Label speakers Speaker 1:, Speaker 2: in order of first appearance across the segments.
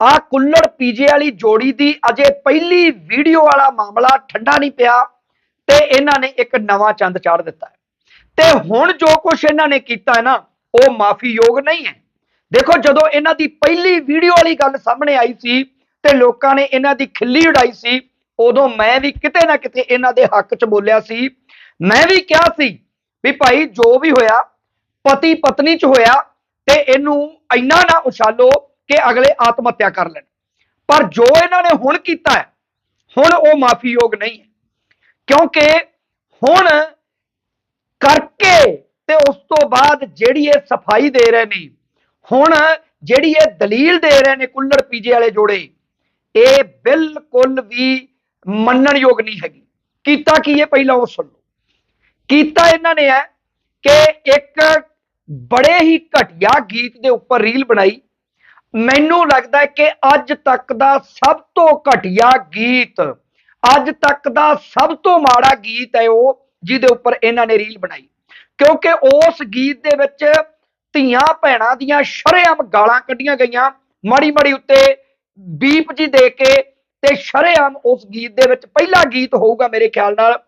Speaker 1: ਆ ਕੁੱਲੜ ਪੀਜੇ ਵਾਲੀ ਜੋੜੀ ਦੀ ਅਜੇ ਪਹਿਲੀ ਵੀਡੀਓ ਵਾਲਾ ਮਾਮਲਾ ਠੰਡਾ ਨਹੀਂ ਪਿਆ ਤੇ ਇਹਨਾਂ ਨੇ ਇੱਕ ਨਵਾਂ ਚੰਦ ਚਾੜ ਦਿੱਤਾ ਤੇ ਹੁਣ ਜੋ ਕੁਝ ਇਹਨਾਂ ਨੇ ਕੀਤਾ ਹੈ ਨਾ, ਉਹ ਮਾਫੀਯੋਗ ਨਹੀਂ ਹੈ। ਦੇਖੋ, ਜਦੋਂ ਇਹਨਾਂ ਦੀ ਪਹਿਲੀ ਵੀਡੀਓ ਵਾਲੀ ਗੱਲ ਸਾਹਮਣੇ ਆਈ ਸੀ ਤੇ ਲੋਕਾਂ ਨੇ ਇਹਨਾਂ ਦੀ ਖਿੱਲੀ ਉਡਾਈ ਸੀ, ਉਦੋਂ ਮੈਂ ਵੀ ਕਿਤੇ ਨਾ ਕਿਤੇ ਇਹਨਾਂ ਦੇ ਹੱਕ 'ਚ ਬੋਲਿਆ ਸੀ। ਮੈਂ ਵੀ ਕਿਹਾ ਸੀ ਵੀ ਭਾਈ, ਜੋ ਵੀ ਹੋਇਆ ਪਤੀ ਪਤਨੀ 'ਚ ਹੋਇਆ ਤੇ ਇਹਨੂੰ ਇੰਨਾ ਨਾ ਉਛਾਲੋ ਕਿ ਅਗਲੇ ਆਤਮ ਹੱਤਿਆ ਕਰ ਲੈਣ। ਪਰ ਜੋ ਇਹਨਾਂ ਨੇ ਹੁਣ ਕੀਤਾ ਹੈ, ਹੁਣ ਉਹ ਮਾਫੀਯੋਗ ਨਹੀਂ ਹੈ। ਕਿਉਂਕਿ ਹੁਣ ਕਰਕੇ ਤੇ ਉਸ ਤੋਂ ਬਾਅਦ ਜਿਹੜੀ ਇਹ ਸਫ਼ਾਈ ਦੇ ਰਹੇ ਨੇ, ਹੁਣ ਜਿਹੜੀ ਇਹ ਦਲੀਲ ਦੇ ਰਹੇ ਨੇ ਕੁੱਲੜ ਪੀਜੇ ਵਾਲੇ ਜੋੜੇ, ਇਹ ਬਿਲਕੁਲ ਵੀ ਮੰਨਣਯੋਗ ਨਹੀਂ ਹੈਗੀ। ਕੀਤਾ ਕੀ ਇਹ ਪਹਿਲਾਂ ਉਹ ਸੁਣ ਲਓ। ਕੀਤਾ ਇਹਨਾਂ ਨੇ ਹੈ ਕਿ ਇੱਕ ਬੜੇ ਹੀ ਘਟੀਆ ਗੀਤ ਦੇ ਉੱਪਰ ਰੀਲ ਬਣਾਈ। ਮੈਨੂੰ ਲੱਗਦਾ ਕਿ ਅੱਜ ਤੱਕ ਦਾ ਸਭ ਤੋਂ ਘਟੀਆ ਗੀਤ, ਅੱਜ ਤੱਕ ਦਾ ਸਭ ਤੋਂ ਮਾੜਾ ਗੀਤ ਹੈ ਉਹ, ਜਿਹਦੇ ਉੱਪਰ ਇਹਨਾਂ ਨੇ ਰੀਲ ਬਣਾਈ। ਕਿਉਂਕਿ ਉਸ ਗੀਤ ਦੇ ਵਿੱਚ ਧੀਆਂ ਭੈਣਾਂ ਦੀਆਂ ਸ਼ਰੇਆਮ ਗਾਲਾਂ ਕੱਢੀਆਂ ਗਈਆਂ। ਮਾੜੀ ਮਾੜੀ ਉੱਤੇ ਬੀਪ ਜੀ ਦੇ ਕੇ ਤੇ ਸ਼ਰੇਆਮ ਉਸ ਗੀਤ ਦੇ ਵਿੱਚ ਪਹਿਲਾ ਗੀਤ ਹੋਊਗਾ ਮੇਰੇ ਖਿਆਲ ਨਾਲ,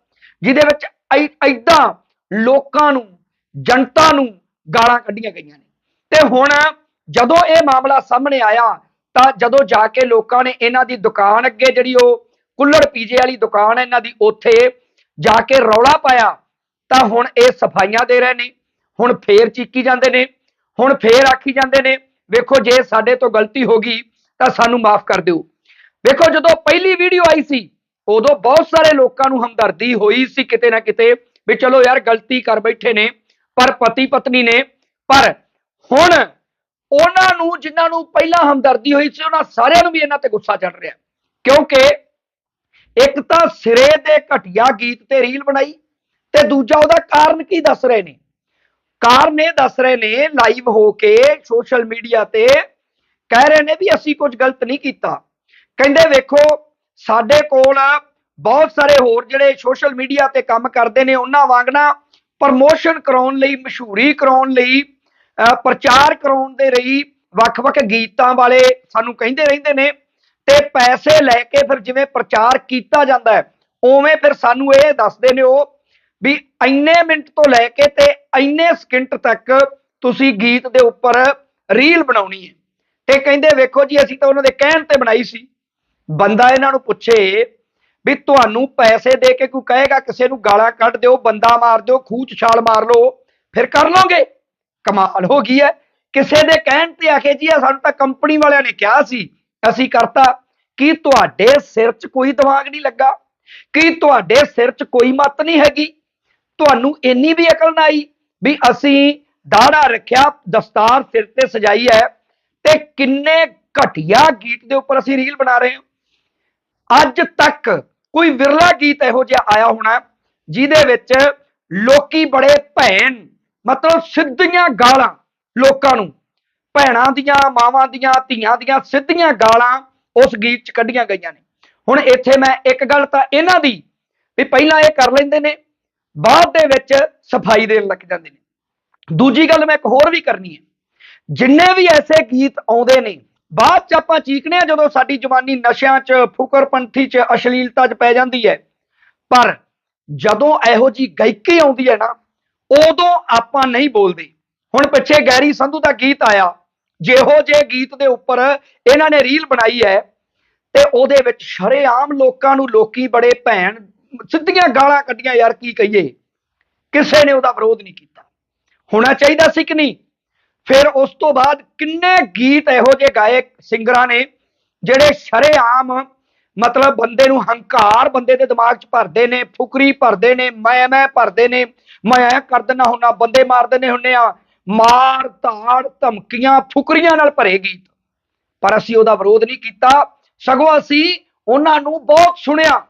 Speaker 1: ਜਿਹਦੇ ਵਿੱਚ ਐ- ਐਦਾਂ ਲੋਕਾਂ ਨੂੰ, ਜਨਤਾ ਨੂੰ ਗਾਲਾਂ ਕੱਢੀਆਂ ਗਈਆਂ ਨੇ। ਤੇ ਹੁਣ ਜਦੋਂ ਇਹ ਮਾਮਲਾ ਸਾਹਮਣੇ ਆਇਆ, ਤਾਂ ਜਦੋਂ ਜਾ ਕੇ ਲੋਕਾਂ ਨੇ ਇਹਨਾਂ ਦੀ ਦੁਕਾਨ ਅੱਗੇ ਜਿਹੜੀ ਉਹ ਕੁੱਲੜ ਪੀਜੇ ਵਾਲੀ ਦੁਕਾਨ ਹੈ ਇਹਨਾਂ ਦੀ, ਉੱਥੇ ਜਾ ਕੇ ਰੌਲਾ ਪਾਇਆ, ਤਾਂ ਹੁਣ ਇਹ ਸਫਾਈਆਂ ਦੇ ਰਹੇ ਨੇ, ਹੁਣ ਫੇਰ ਚੀਕੀ ਜਾਂਦੇ ਨੇ, ਹੁਣ ਫੇਰ ਆਖੀ ਜਾਂਦੇ ਨੇ, ਵੇਖੋ ਜੇ ਸਾਡੇ ਤੋਂ ਗਲਤੀ ਹੋ ਗਈ, ਤਾਂ ਸਾਨੂੰ ਮਾਫ ਕਰ ਦਿਓ। ਵੇਖੋ ਜਦੋਂ ਪਹਿਲੀ ਵੀਡੀਓ ਆਈ ਸੀ, ਉਦੋਂ ਬਹੁਤ ਸਾਰੇ ਲੋਕਾਂ ਨੂੰ ਹਮਦਰਦੀ ਹੋਈ ਸੀ ਕਿਤੇ ਨਾ ਕਿਤੇ, ਵੀ ਚਲੋ ਯਾਰ ਗਲਤੀ ਕਰ ਬੈਠੇ ਨੇ, ਪਰ ਪਤੀ ਪਤਨੀ ਨੇ, ਪਰ ਹੁਣ ਉਹਨਾਂ ਨੂੰ, ਜਿਨ੍ਹਾਂ ਨੂੰ ਪਹਿਲਾਂ ਹਮਦਰਦੀ ਹੋਈ ਸੀ, ਉਹਨਾਂ ਸਾਰਿਆਂ ਨੂੰ ਵੀ ਇਹਨਾਂ ਤੇ ਗੁੱਸਾ ਚੜ ਰਿਹਾ। ਕਿਉਂਕਿ ਇੱਕ ਤਾਂ ਸਿਰੇ ਦੇ ਘਟੀਆ ਗੀਤ ਤੇ ਰੀਲ ਬਣਾਈ ਤੇ ਦੂਜਾ ਉਹਦਾ ਕਾਰਨ ਕੀ ਦੱਸ ਰਹੇ ਨੇ? ਕਾਰਨ ਇਹ ਦੱਸ ਰਹੇ ਨੇ ਲਾਈਵ ਹੋ ਕੇ ਸੋਸ਼ਲ ਮੀਡੀਆ ਤੇ ਕਹਿ ਰਹੇ ਨੇ ਵੀ ਅਸੀਂ ਕੁਝ ਗਲਤ ਨਹੀਂ ਕੀਤਾ। ਕਹਿੰਦੇ ਵੇਖੋ, ਸਾਡੇ ਕੋਲ ਬਹੁਤ ਸਾਰੇ ਹੋਰ ਜਿਹੜੇ ਸੋਸ਼ਲ ਮੀਡੀਆ ਤੇ ਕੰਮ ਕਰਦੇ ਨੇ, ਉਹਨਾਂ ਵਾਂਗ ਨਾ ਪ੍ਰਮੋਸ਼ਨ ਕਰਾਉਣ ਲਈ, ਮਸ਼ਹੂਰੀ ਕਰਾਉਣ ਲਈ ਪ੍ਰਚਾਰ ਕਰਾਉਣ ਦੇ ਲਈ ਵੱਖ-ਵੱਖ ਗੀਤਾਂ ਵਾਲੇ ਸਾਨੂੰ ਕਹਿੰਦੇ ਰਹਿੰਦੇ ਨੇ ਤੇ ਪੈਸੇ ਲੈ ਕੇ ਫਿਰ ਜਿਵੇਂ ਪ੍ਰਚਾਰ ਕੀਤਾ ਜਾਂਦਾ ਹੈ, ਉਵੇਂ ਫਿਰ ਸਾਨੂੰ ਇਹ ਦੱਸਦੇ ਨੇ ਉਹ ਵੀ ਇੰਨੇ ਮਿੰਟ ਤੋਂ ਲੈ ਕੇ ਤੇ ਇੰਨੇ ਸਕਿੰਟ ਤੱਕ ਤੁਸੀਂ ਗੀਤ ਦੇ ਉੱਪਰ ਰੀਲ ਬਣਾਉਣੀ ਹੈ। ਤੇ ਕਹਿੰਦੇ ਵੇਖੋ ਜੀ, ਅਸੀਂ ਤਾਂ ਉਹਨਾਂ ਦੇ ਕਹਿਣ ਤੇ ਬਣਾਈ ਸੀ। ਬੰਦਾ ਇਹਨਾਂ ਨੂੰ ਪੁੱਛੇ ਵੀ ਤੁਹਾਨੂੰ ਪੈਸੇ ਦੇ ਕੇ ਕੋਈ ਕਹੇਗਾ, ਕਿਸੇ ਨੂੰ ਗਾਲਾਂ ਕੱਢ ਦਿਓ, ਬੰਦਾ ਮਾਰ ਦਿਓ ਖੂਚ ਛਾਲ ਮਾਰ ਲਓ, ਫਿਰ ਕਰ ਲਓਗੇ? ਕਮਾਲ ਹੋ ਗਈ ਹੈ। ਕਿਸੇ ਦੇ ਕਹਿਣ ਤੇ ਆਖੇ ਜੀ ਆ ਸਾਨੂੰ ਤਾਂ ਕੰਪਨੀ ਵਾਲਿਆਂ ਨੇ ਕਿਹਾ ਸੀ, ਅਸੀਂ ਕਰਤਾ। ਕੀ ਤੁਹਾਡੇ ਸਿਰ 'ਚ ਕੋਈ ਦਿਮਾਗ ਨਹੀਂ ਲੱਗਾ? ਕੀ ਤੁਹਾਡੇ ਸਿਰ 'ਚ ਕੋਈ ਮੱਤ ਨਹੀਂ ਹੈਗੀ? ਤੁਹਾਨੂੰ ਇੰਨੀ ਵੀ ਅਕਲ ਨਾ ਆਈ ਵੀ ਅਸੀਂ ਦਾੜਾ ਰੱਖਿਆ, ਦਸਤਾਰ ਸਿਰ ਤੇ ਸਜਾਈ ਹੈ ਤੇ ਕਿੰਨੇ ਘਟੀਆ ਗੀਤ ਦੇ ਉੱਪਰ ਅਸੀਂ ਰੀਲ ਬਣਾ ਰਹੇ ਹਾਂ। ਅੱਜ ਤੱਕ ਕੋਈ ਵਿਰਲਾ ਗੀਤ ਇਹੋ ਜਿਹਾ ਆਇਆ ਹੋਣਾ ਜਿਹਦੇ ਵਿੱਚ ਲੋਕੀ ਬੜੇ ਭੈਣ ਮਤਲਬ ਸਿੱਧੀਆਂ ਗਾਲਾਂ ਲੋਕਾਂ ਨੂੰ, ਭੈਣਾਂ ਦੀਆਂ, ਮਾਵਾਂ ਦੀਆਂ, ਧੀਆਂ ਦੀਆਂ ਸਿੱਧੀਆਂ ਗਾਲਾਂ ਉਸ ਗੀਤ 'ਚ ਕੱਢੀਆਂ ਗਈਆਂ ਨੇ। ਹੁਣ ਇੱਥੇ ਮੈਂ ਇੱਕ ਗੱਲ ਤਾਂ ਇਹਨਾਂ ਦੀ ਵੀ ਪਹਿਲਾਂ ਇਹ ਕਰ ਲੈਂਦੇ ਨੇ, ਬਾਅਦ ਦੇ ਵਿੱਚ ਸਫ਼ਾਈ ਦੇਣ ਲੱਗ ਜਾਂਦੇ ਨੇ। ਦੂਜੀ ਗੱਲ ਮੈਂ ਇੱਕ ਹੋਰ ਵੀ ਕਰਨੀ ਹੈ। ਜਿੰਨੇ ਵੀ ਐਸੇ ਗੀਤ ਆਉਂਦੇ ਨੇ, ਬਾਅਦ ਚ ਆਪਾਂ ਚੀਕਨੇ ਆ ਜਦੋਂ ਸਾਡੀ ਜਵਾਨੀ ਨਸ਼ਿਆਂ 'ਚ, ਫੁਕਰਪੰਥੀ 'ਚ ਅਸ਼ਲੀਲਤਾ 'ਚ ਪੈ ਜਾਂਦੀ ਹੈ, ਪਰ ਜਦੋਂ ਇਹੋ ਜੀ ਗਾਇਕੀ ਆਉਂਦੀ ਹੈ ਨਾ ਉਦੋਂ ਆਪਾਂ ਨਹੀਂ ਬੋਲਦੇ। ਹੁਣ ਪਿੱਛੇ ਗੈਰੀ ਸੰਧੂ ਦਾ ਗੀਤ ਆਇਆ। ਜਿਹੋ ਜੇ ਗੀਤ ਦੇ ਉੱਪਰ ਇਹਨਾਂ ਨੇ ਰੀਲ ਬਣਾਈ ਹੈ ਤੇ ਉਹਦੇ ਵਿੱਚ ਸ਼ਰੇਆਮ ਲੋਕਾਂ ਨੂੰ ਲੋਕੀ ਬੜੇ ਭੈਣ, ਸਿੱਧੀਆਂ ਗਾਲਾਂ ਕੱਢੀਆਂ, ਯਾਰ ਕੀ ਕਹੀਏ। ਕਿਸੇ ਨੇ ਉਹਦਾ ਵਿਰੋਧ ਨਹੀਂ ਕੀਤਾ। ਹੋਣਾ ਚਾਹੀਦਾ ਸੀ ਕਿ ਨਹੀਂ? ਫਿਰ ਉਸ ਤੋਂ ਬਾਅਦ ਕਿੰਨੇ ਗੀਤ ਇਹੋ ਜਿਹੇ ਗਾਏ ਸਿੰਗਰਾਂ ਨੇ, ਜਿਹੜੇ ਸ਼ਰੇਆਮ ਮਤਲਬ ਬੰਦੇ ਨੂੰ ਹੰਕਾਰ ਬੰਦੇ ਦੇ ਦਿਮਾਗ 'ਚ ਭਰਦੇ ਨੇ, ਫੁਕਰੀ ਭਰਦੇ ਨੇ ਮੈਂ ਮੈਂ ਭਰਦੇ ਨੇ ਮੈਂ ਐ ਕਰ ਦਿੰਦਾ ਹੁੰਨਾ, ਬੰਦੇ ਮਾਰ ਦਿੰਦੇ ਹੁੰਨੇ ਆ। ਮਾਰ ਧਾੜ ਧਮਕੀਆਂ, ਫੁਕਰੀਆਂ ਨਾਲ ਭਰੇ ਗੀਤ। ਪਰ ਅਸੀਂ ਉਹਦਾ ਵਿਰੋਧ ਨਹੀਂ ਕੀਤਾ। ਸਗੋਂ ਅਸੀਂ ਉਹਨਾਂ ਨੂੰ ਬਹੁਤ ਸੁਣਿਆ।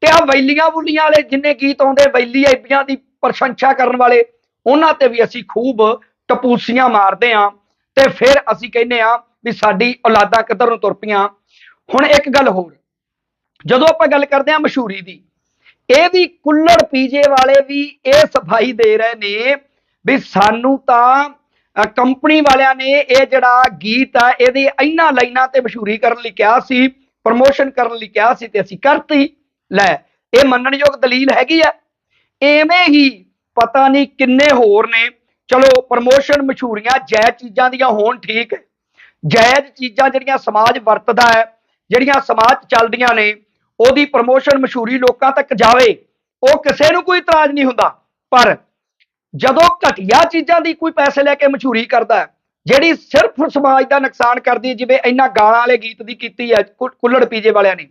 Speaker 1: ਤੇ ਆ ਵੈਲੀਆਂ ਬੁਲੀਆਂ ਵਾਲੇ ਜਿੰਨੇ ਗੀਤ ਆਉਂਦੇ, ਵੈਲੀ ਐਬੀਆਂ ਦੀ ਪ੍ਰਸ਼ੰਸਾ ਕਰਨ ਵਾਲੇ, ਉਹਨਾਂ ਤੇ ਵੀ ਅਸੀਂ ਖੂਬ ਟਪੂਸੀਆਂ ਮਾਰਦੇ ਆਂ। ਤੇ ਫਿਰ ਅਸੀਂ ਕਹਿੰਦੇ ਆ ਵੀ ਸਾਡੀ ਔਲਾਦਾਂ ਕਿੱਧਰ ਨੂੰ ਤੁਰ ਪਈਆਂ। ਹੁਣ ਇੱਕ ਗੱਲ ਹੋਰ। ਜਦੋਂ ਆਪਾਂ ਗੱਲ ਕਰਦੇ ਆ ਮਸ਼ਹੂਰੀ ਦੀ ਇਹ ਵੀ ਕੁੱਲੜ ਪੀਜੇ ਵਾਲੇ ਵੀ ਇਹ ਸਫ਼ਾਈ ਦੇ ਰਹੇ ਨੇ ਵੀ ਸਾਨੂੰ ਤਾਂ ਕੰਪਨੀ ਵਾਲਿਆਂ ਨੇ ਇਹ ਜਿਹੜਾ ਗੀਤ ਆ, ਇਹਦੇ ਇੰਨਾ ਲਾਈਨਾਂ ਤੇ ਮਸ਼ਹੂਰੀ ਕਰਨ ਲਈ ਕਿਹਾ ਸੀ, ਪ੍ਰਮੋਸ਼ਨ ਕਰਨ ਲਈ ਕਿਹਾ ਸੀ ਤੇ ਅਸੀਂ ਕਰਤੀ। ਲੈ, ਇਹ ਮੰਨਣਯੋਗ ਦਲੀਲ ਹੈਗੀ ਆ। ਐਵੇਂ ਹੀ ਪਤਾ ਨਹੀਂ ਕਿੰਨੇ ਹੋਰ ਨੇ। ਚਲੋ, ਪ੍ਰਮੋਸ਼ਨ ਮਸ਼ਹੂਰੀਆਂ ਜਾਇਜ਼ ਚੀਜ਼ਾਂ ਦੀਆਂ ਹੋਣ ਠੀਕ ਹੈ। ਜਾਇਜ਼ ਚੀਜ਼ਾਂ ਜਿਹੜੀਆਂ ਸਮਾਜ ਵਰਤਦਾ ਹੈ, ਜਿਹੜੀਆਂ ਸਮਾਜ ਚੱਲਦੀਆਂ ਨੇ ਉਹਦੀ ਪ੍ਰਮੋਸ਼ਨ ਮਸ਼ਹੂਰੀ ਲੋਕਾਂ ਤੱਕ ਜਾਵੇ ਉਹ ਕਿਸੇ ਨੂੰ ਕੋਈ ਇਤਰਾਜ਼ ਨਹੀਂ ਹੁੰਦਾ। ਪਰ ਜਦੋਂ ਘਟੀਆ ਚੀਜ਼ਾਂ ਦੀ ਕੋਈ ਪੈਸੇ ਲੈ ਕੇ ਮਸ਼ਹੂਰੀ ਕਰਦਾ ਹੈ, ਜਿਹੜੀ ਸਿਰਫ ਸਮਾਜ ਦਾ ਨੁਕਸਾਨ ਕਰਦੀ ਜਿਵੇਂ ਇੰਨਾ ਗਾਲਾਂ ਵਾਲੇ ਗੀਤ ਦੀ ਕੀਤੀ ਹੈ ਕੁੱਲੜ ਪੀਜੇ ਵਾਲਿਆਂ ਨੇ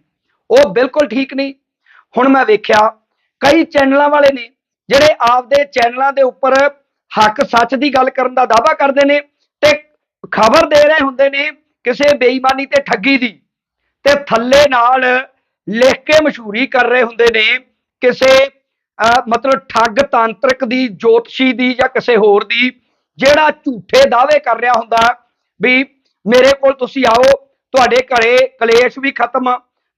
Speaker 1: ਉਹ ਬਿਲਕੁਲ ਠੀਕ ਨਹੀਂ। ਹੁਣ ਮੈਂ ਵੇਖਿਆ ਕਈ ਚੈਨਲਾਂ ਵਾਲੇ ਨੇ ਜਿਹੜੇ ਆਪਦੇ ਚੈਨਲਾਂ ਦੇ ਉੱਪਰ ਹੱਕ ਸੱਚ ਦੀ ਗੱਲ ਕਰਨ ਦਾ ਦਾਅਵਾ ਕਰਦੇ ਨੇ ਤੇ ਖਬਰ ਦੇ ਰਹੇ ਹੁੰਦੇ ਨੇ ਕਿਸੇ ਬੇਈਮਾਨੀ ਤੇ ਠੱਗੀ ਦੀ ਤੇ ਥੱਲੇ ਨਾਲ ਲਿਖ ਕੇ ਮਸ਼ਹੂਰੀ ਕਰ ਰਹੇ ਹੁੰਦੇ ਨੇ ਕਿਸੇ ਅਹ, ਮਤਲਬ ਠੱਗ ਤਾਂਤਰਿਕ ਦੀ ਜੋਤਸ਼ੀ ਦੀ ਜਾਂ ਕਿਸੇ ਹੋਰ ਦੀ ਜਿਹੜਾ ਝੂਠੇ ਦਾਅਵੇ ਕਰ ਰਿਹਾ ਹੁੰਦਾ ਵੀ ਮੇਰੇ ਕੋਲ ਤੁਸੀਂ ਆਓ ਤੁਹਾਡੇ ਘਰੇ ਕਲੇਸ਼ ਵੀ ਖਤਮ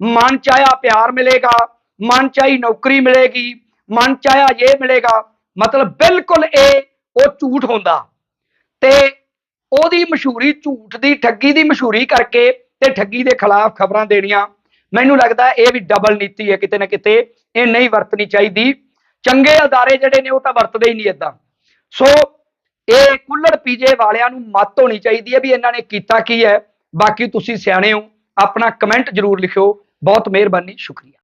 Speaker 1: ਮਨ ਚਾਹਿਆ ਪਿਆਰ ਮਿਲੇਗਾ ਮਨ ਚਾਹੀ ਨੌਕਰੀ ਮਿਲੇਗੀ ਮਨ ਚਾਹਿਆ ਇਹ ਮਿਲੇਗਾ ਮਤਲਬ ਬਿਲਕੁਲ ਇਹ ਉਹ ਝੂਠ ਹੁੰਦਾ। ਤੇ ਉਹਦੀ ਮਸ਼ਹੂਰੀ ਝੂਠ ਦੀ ਠੱਗੀ ਦੀ ਮਸ਼ਹੂਰੀ ਕਰਕੇ ਤੇ ਠੱਗੀ ਦੇ ਖਿਲਾਫ ਖਬਰਾਂ ਦੇਣੀਆਂ ਮੈਨੂੰ ਲੱਗਦਾ ਇਹ ਵੀ ਡਬਲ ਨੀਤੀ ਹੈ, ਕਿਤੇ ਨਾ ਕਿਤੇ ਇਹ ਨਹੀਂ ਵਰਤਣੀ ਚਾਹੀਦੀ। ਚੰਗੇ ਅਦਾਰੇ ਜਿਹੜੇ ਨੇ ਉਹ ਤਾਂ ਵਰਤਦੇ ਹੀ ਨਹੀਂ ਇਦਾਂ ਸੋ ਇਹ ਕੁੱਲੜ ਪੀਜੇ ਵਾਲਿਆਂ ਨੂੰ ਮੱਤ ਹੋਣੀ ਚਾਹੀਦੀ ਹੈ ਵੀ ਇਹਨਾਂ ਨੇ ਕੀਤਾ ਕੀ ਹੈ। ਬਾਕੀ ਤੁਸੀਂ ਸਿਆਣੇ ਹੋ, ਆਪਣਾ ਕਮੈਂਟ ਜ਼ਰੂਰ ਲਿਖਿਓ। ਬਹੁਤ ਮਿਹਰਬਾਨੀ, ਸ਼ੁਕਰੀਆ।